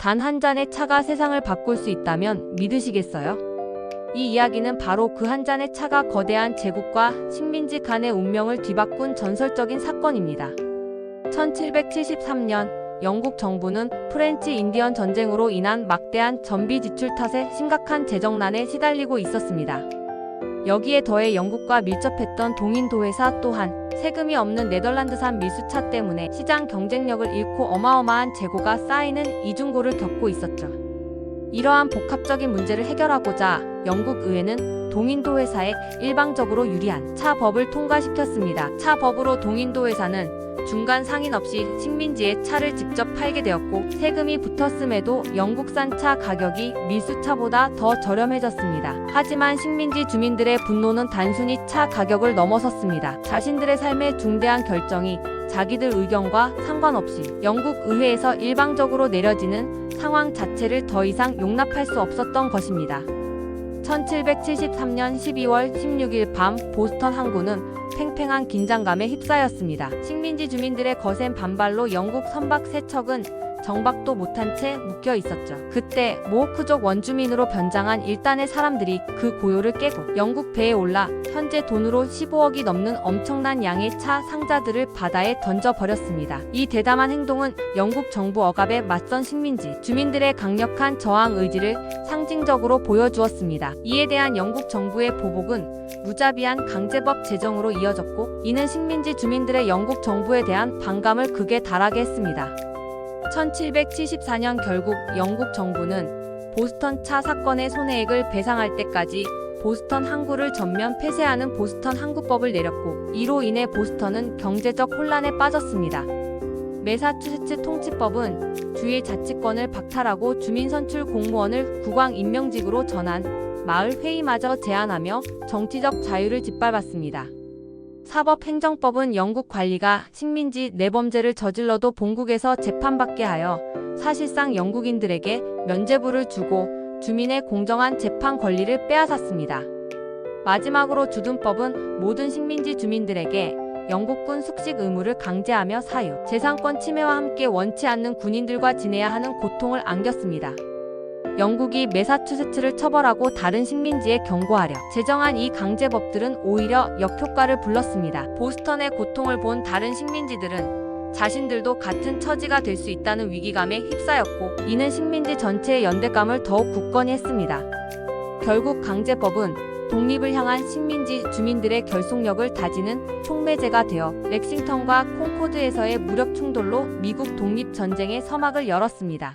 단 한 잔의 차가 세상을 바꿀 수 있다면 믿으시겠어요? 이 이야기는 바로 그 한 잔의 차가 거대한 제국과 식민지 간의 운명을 뒤바꾼 전설적인 사건입니다. 1773년 영국 정부는 프렌치 인디언 전쟁으로 인한 막대한 전비 지출 탓에 심각한 재정난에 시달리고 있었습니다. 여기에 더해 영국과 밀접했던 동인도 회사 또한 세금이 없는 네덜란드산 밀수차 때문에 시장 경쟁력을 잃고 어마어마한 재고가 쌓이는 이중고를 겪고 있었죠. 이러한 복합적인 문제를 해결하고자 영국 의회는 동인도 회사에 일방적으로 유리한 차법을 통과시켰습니다. 차법으로 동인도 회사는 중간 상인 없이 식민지에 차를 직접 팔게 되었고 세금이 붙었음에도 영국산 차 가격이 밀수차보다 더 저렴해졌습니다. 하지만 식민지 주민들의 분노는 단순히 차 가격을 넘어섰습니다. 자신들의 삶의 중대한 결정이 자기들 의견과 상관없이 영국 의회에서 일방적으로 내려지는 상황 자체를 더 이상 용납할 수 없었던 것입니다. 1773년 12월 16일 밤 보스턴 항구는 팽팽한 긴장감에 휩싸였습니다. 식민지 주민들의 거센 반발로 영국 선박 세척은 정박도 못한 채 묶여 있었죠. 그때 모호크족 원주민으로 변장한 일단의 사람들이 그 고요를 깨고 영국 배에 올라 현재 돈으로 15억이 넘는 엄청난 양의 차 상자들을 바다에 던져 버렸습니다. 이 대담한 행동은 영국 정부 억압에 맞선 식민지 주민들의 강력한 저항 의지를 상징적으로 보여주었습니다. 이에 대한 영국 정부의 보복은 무자비한 강제법 제정으로 이어졌고 이는 식민지 주민들의 영국 정부에 대한 반감을 극에 달하게 했습니다. 1774년 결국 영국 정부는 보스턴 차 사건의 손해액을 배상할 때까지 보스턴 항구를 전면 폐쇄하는 보스턴 항구법을 내렸고 이로 인해 보스턴은 경제적 혼란에 빠졌습니다. 메사추세츠 통치법은 주의 자치권을 박탈하고 주민 선출 공무원을 국왕 임명직으로 전한 마을 회의마저 제한하며 정치적 자유를 짓밟았습니다. 사법행정법은 영국 관리가 식민지 내범죄를 저질러도 본국에서 재판받게 하여 사실상 영국인들에게 면죄부를 주고 주민의 공정한 재판 권리를 빼앗았습니다. 마지막으로 주둔법은 모든 식민지 주민들에게 영국군 숙식 의무를 강제하며 사유, 재산권 침해와 함께 원치 않는 군인들과 지내야 하는 고통을 안겼습니다. 영국이 메사추세츠를 처벌하고 다른 식민지에 경고하려 제정한 이 강제법들은 오히려 역효과를 불렀습니다. 보스턴의 고통을 본 다른 식민지들은 자신들도 같은 처지가 될 수 있다는 위기감에 휩싸였고 이는 식민지 전체의 연대감을 더욱 굳건히 했습니다. 결국 강제법은 독립을 향한 식민지 주민들의 결속력을 다지는 촉매제가 되어 렉싱턴과 콩코드에서의 무력 충돌로 미국 독립 전쟁의 서막을 열었습니다.